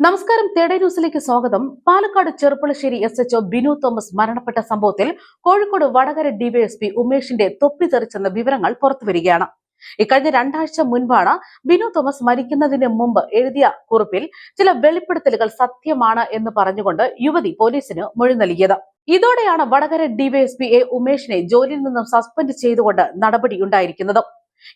നമസ്കാരം തേടേ ന്യൂസിലേക്ക് സ്വാഗതം. Palakkad Cherpulassery S HO Binu Thomas മരണപ്പെട്ട സംഭവത്തിൽ കോഴിക്കോട് വടകര ഡിവൈഎസ്പി ഉമേഷിന്റെ തൊപ്പി തെറിച്ചെന്ന വിവരങ്ങൾ പുറത്തുവരികയാണ്. ഇക്കഴിഞ്ഞ രണ്ടാഴ്ച മുൻപാണ് ബിനു തോമസ് മരിക്കുന്നതിന് മുമ്പ് എഴുതിയ കുറിപ്പിൽ ചില വെളിപ്പെടുത്തലുകൾ സത്യമാണ് എന്ന് പറഞ്ഞുകൊണ്ട് യുവതി പോലീസിന് മൊഴി നൽകിയത്. ഇതോടെയാണ് വടകര ഡിവൈഎസ്പി എ ഉമേഷിനെ ജോലിയിൽ നിന്നും സസ്പെൻഡ് ചെയ്തുകൊണ്ട് നടപടിയുണ്ടായിരിക്കുന്നത്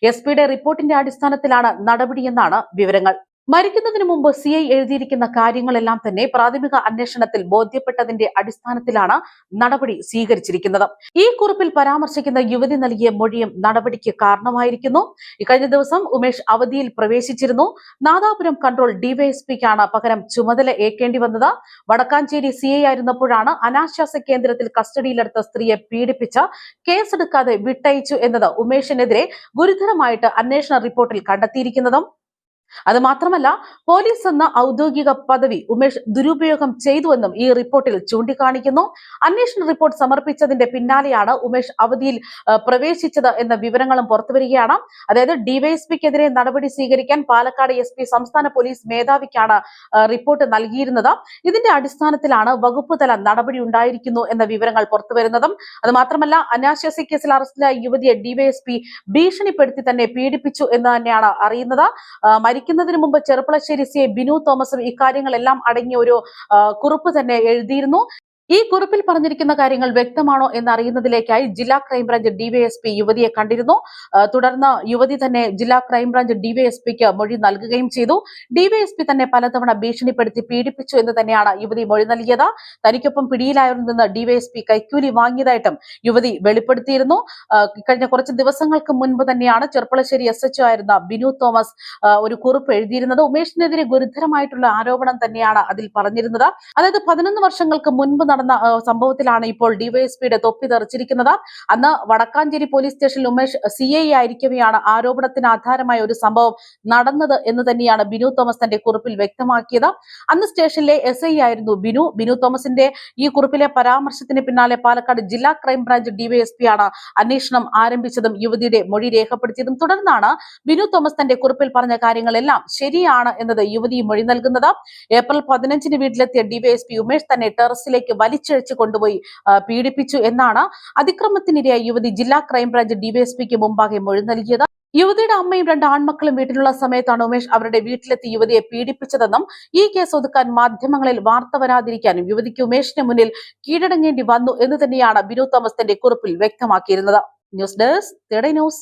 എസ് പിയുടെ റിപ്പോർട്ടിന്റെ അടിസ്ഥാനത്തിലാണ് നടപടിയെന്നാണ് വിവരങ്ങൾ. മരിക്കുന്നതിന് മുമ്പ് സി ഐ എഴുതിയിരിക്കുന്ന കാര്യങ്ങളെല്ലാം തന്നെ പ്രാഥമിക അന്വേഷണത്തിൽ ബോധ്യപ്പെട്ടതിന്റെ അടിസ്ഥാനത്തിലാണ് നടപടി സ്വീകരിച്ചിരിക്കുന്നത്. ഈ കുറിപ്പിൽ പരാമർശിക്കുന്ന യുവതി നൽകിയ മൊഴിയും നടപടിക്ക് കാരണമായിരിക്കുന്നു. കഴിഞ്ഞ ദിവസം ഉമേഷ് അവധിയിൽ പ്രവേശിച്ചിരുന്നു. നാദാപുരം കൺട്രോൾ ഡിവൈഎസ്പിക്കാണ് പകരം ചുമതല ഏൽക്കേണ്ടി വന്നത്. വടക്കാഞ്ചേരി സി ഐ ആയിരുന്നപ്പോഴാണ് അനാശ്വാസ കേന്ദ്രത്തിൽ കസ്റ്റഡിയിലെടുത്ത സ്ത്രീയെ പീഡിപ്പിച്ച കേസെടുക്കാതെ വിട്ടയച്ചു എന്നത് ഉമേഷിനെതിരെ ഗുരുതരമായിട്ട് അന്വേഷണ റിപ്പോർട്ടിൽ കണ്ടെത്തിയിരിക്കുന്നതും അത് മാത്രമല്ല പോലീസ് എന്ന ഔദ്യോഗിക പദവി ഉമേഷ് ദുരുപയോഗം ചെയ്തുവെന്നും ഈ റിപ്പോർട്ടിൽ ചൂണ്ടിക്കാണിക്കുന്നു. അന്വേഷണ റിപ്പോർട്ട് സമർപ്പിച്ചതിന്റെ പിന്നാലെയാണ് ഉമേഷ് അവധിയിൽ പ്രവേശിച്ചത് എന്ന വിവരങ്ങളും പുറത്തുവരികയാണ്. അതായത് ഡിവൈഎസ്പിക്കെതിരെ നടപടി സ്വീകരിക്കാൻ പാലക്കാട് എസ് സംസ്ഥാന പോലീസ് മേധാവിക്കാണ് റിപ്പോർട്ട് നൽകിയിരുന്നത്. ഇതിന്റെ അടിസ്ഥാനത്തിലാണ് വകുപ്പ് തല നടപടി ഉണ്ടായിരിക്കുന്നു എന്ന വിവരങ്ങൾ പുറത്തുവരുന്നതും. അത് മാത്രമല്ല അനാശ്വാസി കേസിൽ അറസ്റ്റിലായ യുവതിയെ ഡിവൈഎസ്പി ഭീഷണിപ്പെടുത്തി തന്നെ പീഡിപ്പിച്ചു എന്ന് തന്നെയാണ് അറിയുന്നത്. മരിക്കുന്നതിന് മുമ്പ് ചെറുപ്പളശ്ശേരി സി ബിനു തോമസും ഇക്കാര്യങ്ങളെല്ലാം അടങ്ങിയ ഒരു കുറിപ്പ് തന്നെ എഴുതിയിരുന്നു. ഈ കുറിപ്പിൽ പറഞ്ഞിരിക്കുന്ന കാര്യങ്ങൾ വ്യക്തമാണോ എന്നറിയുന്നതിലേക്കായി ജില്ലാ ക്രൈംബ്രാഞ്ച് ഡിവൈഎസ്പി യുവതിയെ കണ്ടിരുന്നു. തുടർന്ന് യുവതി തന്നെ ജില്ലാ ക്രൈംബ്രാഞ്ച് ഡിവൈഎസ്പിക്ക് മൊഴി നൽകുകയും ചെയ്തു. ഡിവൈഎസ്പി തന്നെ പലതവണ ഭീഷണിപ്പെടുത്തി പീഡിപ്പിച്ചു എന്ന് തന്നെയാണ് യുവതി മൊഴി നൽകിയത്. തനിക്കൊപ്പം പിടിയിലായവരിൽ നിന്ന് ഡിവൈഎസ്പി കൈക്കൂലി വാങ്ങിയതായിട്ടും യുവതി വെളിപ്പെടുത്തിയിരുന്നു. കഴിഞ്ഞ കുറച്ച് ദിവസങ്ങൾക്ക് മുൻപ് തന്നെയാണ് ചെർപ്പളശ്ശേരി എസ് എച്ച് ആയിരുന്ന ബിനു തോമസ് ഒരു കുറിപ്പ് എഴുതിയിരുന്നത്. ഉമേഷിനെതിരെ ഗുരുതരമായിട്ടുള്ള ആരോപണം തന്നെയാണ് അതിൽ പറഞ്ഞിരുന്നത്. അതായത് പതിനൊന്ന് വർഷങ്ങൾക്ക് മുൻപ് നടന്ന സംഭവത്തിലാണ് ഇപ്പോൾ ഡിവൈഎസ്പിയുടെ തൊപ്പി തെറിച്ചിരിക്കുന്നത്. അന്ന് വടക്കാഞ്ചേരി പോലീസ് സ്റ്റേഷനിൽ ഉമേഷ് സി ഐ ആയിരിക്കവെയാണ് ആരോപണത്തിന് ആധാരമായ ഒരു സംഭവം നടന്നത് എന്ന് തന്നെയാണ് ബിനു തോമസ് തന്റെ കുറിപ്പിൽ വ്യക്തമാക്കിയത്. അന്ന് സ്റ്റേഷനിലെ എസ് ഐ ആയിരുന്നു ബിനു. ബിനു തോമസിന്റെ ഈ കുറിപ്പിലെ പരാമർശത്തിന് പിന്നാലെ പാലക്കാട് ജില്ലാ ക്രൈംബ്രാഞ്ച് ഡിവൈഎസ്പിയാണ് അന്വേഷണം ആരംഭിച്ചതും യുവതിയുടെ മൊഴി രേഖപ്പെടുത്തിയതും തുടർന്നാണ് ബിനു തോമസ് തന്റെ കുറിപ്പിൽ പറഞ്ഞ കാര്യങ്ങളെല്ലാം ശരിയാണ് എന്നത് യുവതി മൊഴി നൽകുന്നത്. ഏപ്രിൽ പതിനഞ്ചിന് വീട്ടിലെത്തിയ ഡിവൈഎസ്പി ഉമേഷ് തന്നെ ടെറസിലേക്ക് വലിച്ചഴിച്ച് കൊണ്ടുപോയി പീഡിപ്പിച്ചു എന്നാണ് അതിക്രമത്തിനിരയായ യുവതി ജില്ലാ ക്രൈംബ്രാഞ്ച് ഡിവൈഎസ്പിക്ക് മുമ്പാകെ മൊഴി നൽകിയത്. യുവതിയുടെ അമ്മയും രണ്ട് ആൺമക്കളും വീട്ടിലുള്ള സമയത്താണ് ഉമേഷ് അവരുടെ വീട്ടിലെത്തി യുവതിയെ പീഡിപ്പിച്ചതെന്നും ഈ കേസ് ഒതുക്കാൻ മാധ്യമങ്ങളിൽ വാർത്ത വരാതിരിക്കാനും യുവതിക്ക് ഉമേഷിന് മുന്നിൽ കീഴടങ്ങേണ്ടി വന്നു എന്ന് തന്നെയാണ് ബിനു തോമസ് തന്റെ കുറിപ്പിൽ വ്യക്തമാക്കിയിരുന്നത്. News desk news.